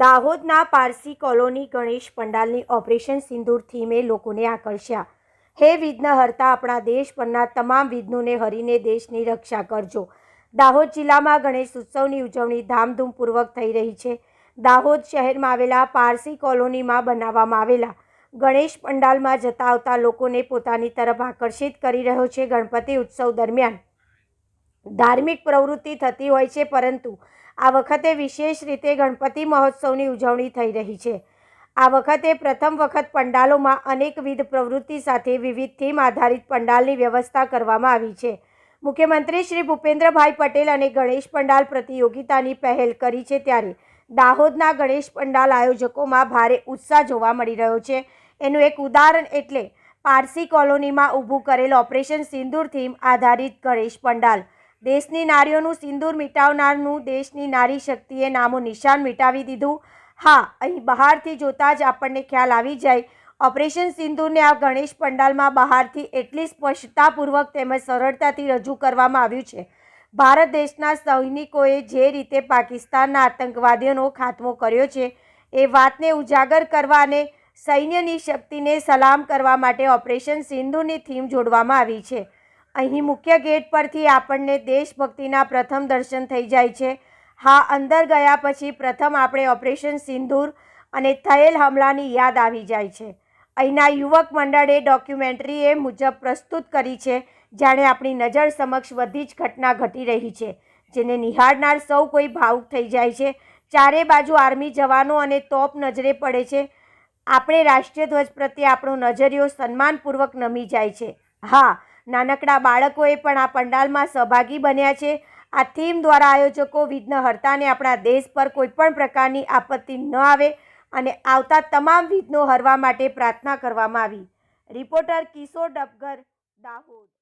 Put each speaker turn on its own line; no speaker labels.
દાહોદના પારસી કોલોની ગણેશ પંડાલની ઓપરેશન સિંદૂર થીમે લોકોને આકર્ષ્યા. હે વિઘ્ન હરતા આપણા દેશ પરના તમામ વિઘ્નોને હરીને દેશની રક્ષા કરજો. દાહોદ જિલ્લામાં ગણેશ ઉત્સવની ઉજવણી ધામધૂમપૂર્વક થઈ રહી છે. દાહોદ શહેરમાં આવેલા પારસી કોલોનીમાં બનાવવામાં આવેલા ગણેશ પંડાલમાં જતા આવતા લોકોને પોતાની તરફ આકર્ષિત કરી રહ્યો છે ગણપતિ ઉત્સવ દરમિયાન. ધાર્મિક પ્રવૃત્તિ થતી હોય છે, પરંતુ આ વખતે વિશેષ રીતે ગણપતિ મહોત્સવની ઉજવણી થઈ રહી છે. આ વખતે પ્રથમ વખત પંડાલોમાં અનેકવિધ પ્રવૃત્તિ સાથે વિવિધ થીમ આધારિત પંડાલની વ્યવસ્થા કરવામાં આવી છે. મુખ્યમંત્રી શ્રી ભૂપેન્દ્રભાઈ પટેલ અને ગણેશ પંડાલ પ્રતિયોગિતાની પહેલ કરી છે ત્યારે દાહોદના ગણેશ પંડાલ આયોજકોમાં ભારે ઉત્સાહ જોવા મળી રહ્યો છે. એનું એક ઉદાહરણ એટલે પારસી કોલોનીમાં ઊભું કરેલ ઓપરેશન સિંદૂર થીમ આધારિત ગણેશ પંડાલ. દેશની નારીઓનું સિંદૂર મિટાવનારનું દેશની નારી શક્તિએ નામો નિશાન મિટાવી દીધું. હા, અહીં બહારથી જોતાં જ આપણને ખ્યાલ આવી જાય. ઓપરેશન સિંદૂરને આ ગણેશ પંડાલમાં બહારથી એટલી સ્પષ્ટતાપૂર્વક તેમજ સરળતાથી રજૂ કરવામાં આવ્યું છે. ભારત દેશના સૈનિકોએ જે રીતે પાકિસ્તાનના આતંકવાદીઓનો ખાત્મો કર્યો છે, એ વાતને ઉજાગર કરવા અને સૈન્યની શક્તિને સલામ કરવા માટે ઓપરેશન સિંધુની થીમ જોડવામાં આવી છે. અહીં મુખ્ય ગેટ પરથી આપણને દેશભક્તિના પ્રથમ દર્શન થઈ જાય છે. હા, અંદર ગયા પછી પ્રથમ આપણે ઓપરેશન સિંદૂર અને થયેલ હમલાની યાદ આવી જાય છે. અહીંના યુવક મંડળે ડોક્યુમેન્ટરી એ મુજબ પ્રસ્તુત કરી છે, જાણે આપણી નજર સમક્ષ બધી જ ઘટના ઘટી રહી છે, જેને નિહાળનાર સૌ કોઈ ભાવુક થઈ જાય છે. ચારે બાજુ આર્મી જવાનો અને તોપ નજરે પડે છે. આપણે રાષ્ટ્રીય ધ્વજ પ્રત્યે આપણો નજરિયો સન્માનપૂર્વક નમી જાય છે. હા નાનકડા બાળકોએ પણ આ પંડાલમાં સહભાગી બન્યા છે. આ થીમ દ્વારા આયોજકો વિઘ્નહર્તાને આપણા દેશ પર કોઈપણ પ્રકારની આપત્તિ ન આવે અને આવતા તમામ વિઘ્નો હરવા માટે પ્રાર્થના કરવામાં આવી. રિપોર્ટર કિશોર ડબગર દાહોદ.